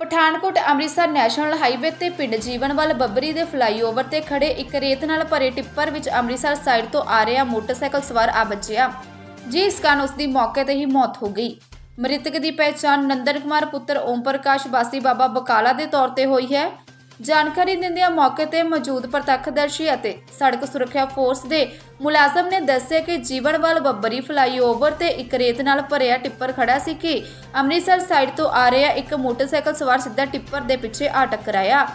Pathankot Amritsar national highway ਤੇ ਪਿੰਡ ਜੀਵਨਵਾਲ ਬੱਬਰੀ ਦੇ ਫਲਾਈਓਵਰ ਤੇ ਖੜੇ ਇੱਕ ਰੇਤ ਨਾਲ ਭਰੇ ਟਿੱਪਰ ਵਿੱਚ ਅੰਮ੍ਰਿਤਸਰ ਸਾਈਡ ਤੋਂ ਆ ਰਿਹਾ ਮੋਟਰਸਾਈਕਲ ਸਵਾਰ ਆ ਵੱਜਿਆ ਜਿਸ ਕਾਰਨ ਉਸ ਦੀ ਮੌਕੇ ਤੇ ਹੀ ਮੌਤ ਹੋ ਗਈ। ਮ੍ਰਿਤਕ ਦੀ ਪਹਿਚਾਣ ਨੰਦਨ ਕੁਮਾਰ ਪੁੱਤਰ ਓਮ ਪ੍ਰਕਾਸ਼ ਵਾਸੀ ਬਾਬਾ ਬਕਾਲਾ ਦੇ ਤੌਰ ਤੇ ਹੋਈ ਹੈ। ਜਾਣਕਾਰੀ ਦਿੰਦਿਆਂ ਮੌਕੇ ਤੇ ਮੌਜੂਦ ਪ੍ਰਤੱਖਦਰਸ਼ੀ ਅਤੇ ਸੜਕ ਸੁਰੱਖਿਆ ਫੋਰਸ ਦੇ ਮੁਲਾਜ਼ਮ ਨੇ ਦੱਸਿਆ ਕਿ ਜੀਵਨਵਾਲ ਬੱਬਰੀ ਫਲਾਈਓਵਰ ਤੇ ਇੱਕ ਰੇਤ ਨਾਲ ਭਰਿਆ ਟਿੱਪਰ ਖੜਾ ਸੀ ਕਿ ਅੰਮ੍ਰਿਤਸਰ ਸਾਈਡ ਤੋਂ ਆ ਰਿਹਾ ਇੱਕ ਮੋਟਰਸਾਈਕਲ ਸਵਾਰ ਸਿੱਧਾ ਟਿੱਪਰ ਦੇ ਪਿੱਛੇ ਆ ਟੱਕਰਾਇਆ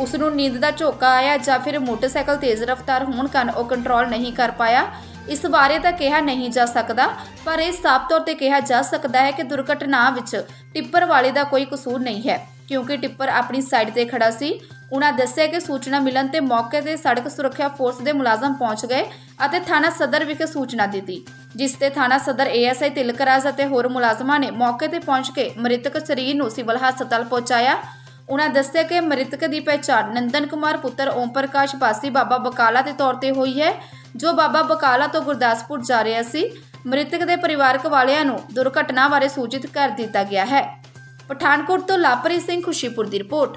ਉਸ ਨੂੰ ਨੀਂਦ ਦਾ ਝੋਕਾ ਆਇਆ ਜਾਂ ਫਿਰ ਮੋਟਰਸਾਈਕਲ ਤੇਜ਼ ਰਫ਼ਤਾਰ ਹੋਣ ਕਾਰਨ ਉਹ ਕੰਟਰੋਲ ਨਹੀਂ ਕਰ ਪਾਇਆ। ਇਸ ਬਾਰੇ ਤਾਂ ਕਿਹਾ ਨਹੀਂ ਜਾ ਸਕਦਾ, ਪਰ ਇਹ ਸਾਫ਼ ਤੌਰ ਤੇ ਕਿਹਾ ਜਾ ਸਕਦਾ ਹੈ ਕਿ ਦੁਰਘਟਨਾ ਵਿੱਚ ਟਿੱਪਰ ਵਾਲੇ ਦਾ ਕੋਈ ਕਸੂਰ ਨਹੀਂ ਹੈ। ਕਿਉਂਕਿ ਟਿੱਪਰ ਆਪਣੀ ਸਾਈਡ ਤੇ ਖੜਾ ਸੀ। ਉਹਨਾਂ ਦੱਸਿਆ ਕਿ ਸੂਚਨਾ ਮਿਲਣ ਤੇ ਮੌਕੇ ਤੇ ਸੜਕ ਸੁਰੱਖਿਆ ਫੋਰਸ ਦੇ ਮੁਲਾਜ਼ਮ ਪਹੁੰਚ ਗਏ ਅਤੇ ਥਾਣਾ ਸਦਰ ਵਿਖੇ ਸੂਚਨਾ ਦਿੱਤੀ, ਜਿਸ ਤੇ ਥਾਣਾ ਸਦਰ ਏਐਸਆਈ ਤਿਲਕਰਾਜ ਅਤੇ ਹੋਰ ਮੁਲਾਜ਼ਮਾਂ ਨੇ ਮੌਕੇ ਤੇ ਪਹੁੰਚ ਕੇ ਮ੍ਰਿਤਕ ਸਰੀਰ ਨੂੰ ਸਿਵਲ ਹਸਪਤਾਲ ਪਹੁੰਚਾਇਆ। ਉਹਨਾਂ ਦੱਸਿਆ ਕਿ ਮ੍ਰਿਤਕ ਦੀ ਪਹਿਚਾਣ ਨੰਦਨ ਕੁਮਾਰ ਪੁੱਤਰ ਓਮ ਪ੍ਰਕਾਸ਼ ਬਾਸੀ ਬਾਬਾ ਬਕਾਲਾ ਦੇ ਤੌਰ ਤੇ ਹੋਈ ਹੈ, ਜੋ ਬਾਬਾ ਬਕਾਲਾ ਤੋਂ ਗੁਰਦਾਸਪੁਰ ਜਾ ਰਿਹਾ ਸੀ। ਮ੍ਰਿਤਕ ਦੇ ਪਰਿਵਾਰਕ ਵਾਲਿਆਂ ਨੂੰ ਦੁਰਘਟਨਾ ਬਾਰੇ ਸੂਚਿਤ ਕਰ ਦਿੱਤਾ ਗਿਆ ਹੈ। ਪਠਾਨਕੋਟ ਤੋਂ ਲਾਪਰੀ ਸਿੰਘ ਖੁਸ਼ੀਪੁਰ ਦੀ ਰਿਪੋਰਟ।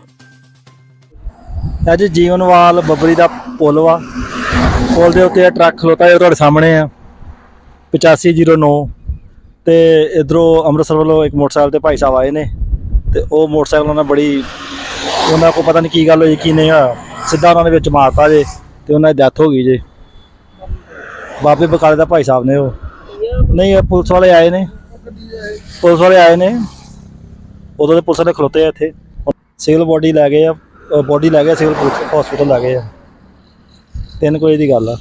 ਅੱਜ ਜੀਵਨਵਾਲ ਬੱਬਰੀ ਦਾ ਪੁਲ ਵਾ। ਪੁਲ ਦੇ ਉੱਤੇ ਟਰੱਕ ਖਲੋਤਾ ਹੈ ਤੁਹਾਡੇ ਸਾਹਮਣੇ ਆ। 8509 ਤੇ ਇਧਰੋਂ ਅੰਮ੍ਰਿਤਸਰ ਵੱਲੋਂ ਇੱਕ ਮੋਟਰਸਾਈਕਲ ਤੇ ਭਾਈ ਸਾਹਿਬ ਆਏ ਨੇ ਤੇ ਉਹ ਮੋਟਰਸਾਈਕਲ ਉਹਨਾਂ ਬੜੀ ਉਹਨਾਂ ਕੋ ਪਤਾ ਨਹੀਂ ਕੀ ਗੱਲ ਹੋਈ, ਕੀ ਨਹੀਂ ਹੋਇਆ। ਸਿੱਧਾ ਉਹਨਾਂ ਦੇ ਵਿੱਚ ਮਾਰਤਾ ਜੇ ਤੇ ਉਹਨਾਂ ਦੀ ਡੈਥ ਹੋ ਗਈ ਜੇ। ਬਾਬੇ ਬਕਾਲੇ ਦਾ ਭਾਈ ਸਾਹਿਬ ਨੇ ਉਹ। ਨਹੀਂ, ਇਹ ਪੁਲਿਸ ਵਾਲੇ ਆਏ ਨੇ। ਪੁਲਿਸ ਵਾਲੇ ਆਏ ਨੇ। ਉਦੋਂ ਦੇ ਪੁਲਿਸ ਵਾਲੇ ਖਲੋਤੇ ਆ ਇੱਥੇ। ਸਿਵਲ ਬੋਡੀ ਲੈ ਗਏ ਆ ਬੋਡੀ ਲੈ ਗਏ, ਸਿਵਲ ਹਸਪੀਟਲ ਲੈ ਗਏ ਆ। ਤਿੰਨ ਕੋਈ ਦੀ ਗੱਲ ਆ।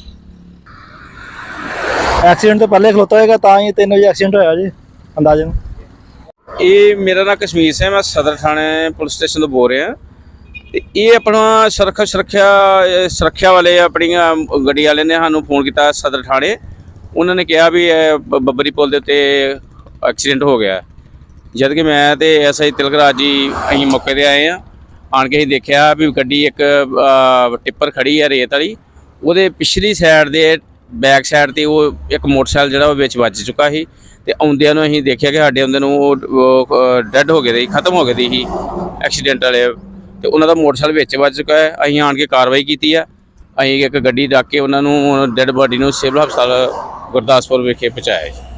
ਐਕਸੀਡੈਂਟ ਤੋਂ ਪਹਿਲੇ ਖਲੋਤਾ ਹੋਏਗਾ, ਤਾਂ ਹੀ 3 ਵਜੇ ਐਕਸੀਡੈਂਟ ਹੋਇਆ ਜੀ ਅੰਦਾਜ਼ਨ ਇਹ ਮੇਰਾ ਨਾਮ ਕਸ਼ਮੀਰ ਸਿੰਘ, ਮੈਂ ਸਦਰ ਥਾਣੇ ਪੁਲਿਸ ਸਟੇਸ਼ਨ ਤੋਂ ਬੋਲ ਰਿਹਾ। ਤੇ ਇਹ ਆਪਣਾ ਸੁਰੱਖਿਆ ਸੁਰੱਖਿਆ ਸੁਰੱਖਿਆ ਵਾਲੇ ਆਪਣੀਆਂ ਗੱਡੀ ਵਾਲੇ ਨੇ ਸਾਨੂੰ ਫੋਨ ਕੀਤਾ ਸਦਰ ਥਾਣੇ। ਉਹਨਾਂ ਨੇ ਕਿਹਾ ਵੀ ਇਹ ਬੱਬਰੀ ਪੁਲ ਦੇ ਉੱਤੇ ਐਕਸੀਡੈਂਟ ਹੋ ਗਿਆ। ਜਦ ਕਿ ਮੈਂ ਤੇ ਐਸਆਈ ਤਿਲਕਰਾਜ ਜੀ ਅਸੀਂ ਮੌਕੇ ਤੇ ਆਏ ਆ। ਆਣ ਕੇ ਅਸੀਂ ਦੇਖਿਆ ਵੀ ਗੱਡੀ ਇੱਕ ਟਿੱਪਰ ਖੜੀ ਹੈ ਰੇਤ ਵਾਲੀ। ਉਹਦੇ ਪਿਛਲੀ ਸਾਈਡ ਦੇ ਬੈਕ ਸਾਈਡ ਤੇ ਉਹ ਇੱਕ ਮੋਟਰਸਾਈਕਲ ਜਿਹੜਾ ਉਹ ਵਿੱਚ ਵੱਜ ਚੁੱਕਾ ਸੀ। ਤੇ ਆਉਂਦਿਆਂ ਨੂੰ ਅਸੀਂ ਦੇਖਿਆ ਕਿ ਸਾਡੇ ਆਉਂਦੇ ਨੂੰ ਉਹ ਡੈੱਡ ਹੋ ਗਏ ਸੀ, ਖਤਮ ਹੋ ਗਏ ਦੀ ਸੀ ਐਕਸੀਡੈਂਟ ਵਾਲੇ। ਤੇ ਉਹਨਾਂ ਦਾ ਮੋਟਰਸਾਈਕਲ ਵਿੱਚ ਵੱਜ ਚੁੱਕਾ ਹੈ। ਅਸੀਂ ਆਣ ਕੇ ਕਾਰਵਾਈ ਕੀਤੀ ਆ। ਅਸੀਂ ਇੱਕ ਗੱਡੀ ਡੱਕ ਕੇ ਉਹਨਾਂ ਨੂੰ ਡੈੱਡ ਬਾਡੀ ਨੂੰ ਸਿਵਲ ਹਸਪਤਾਲ ਗੁਰਦਾਸਪੁਰ ਵਿਖੇ ਪਹੁੰਚਾਇਆ ਜੀ।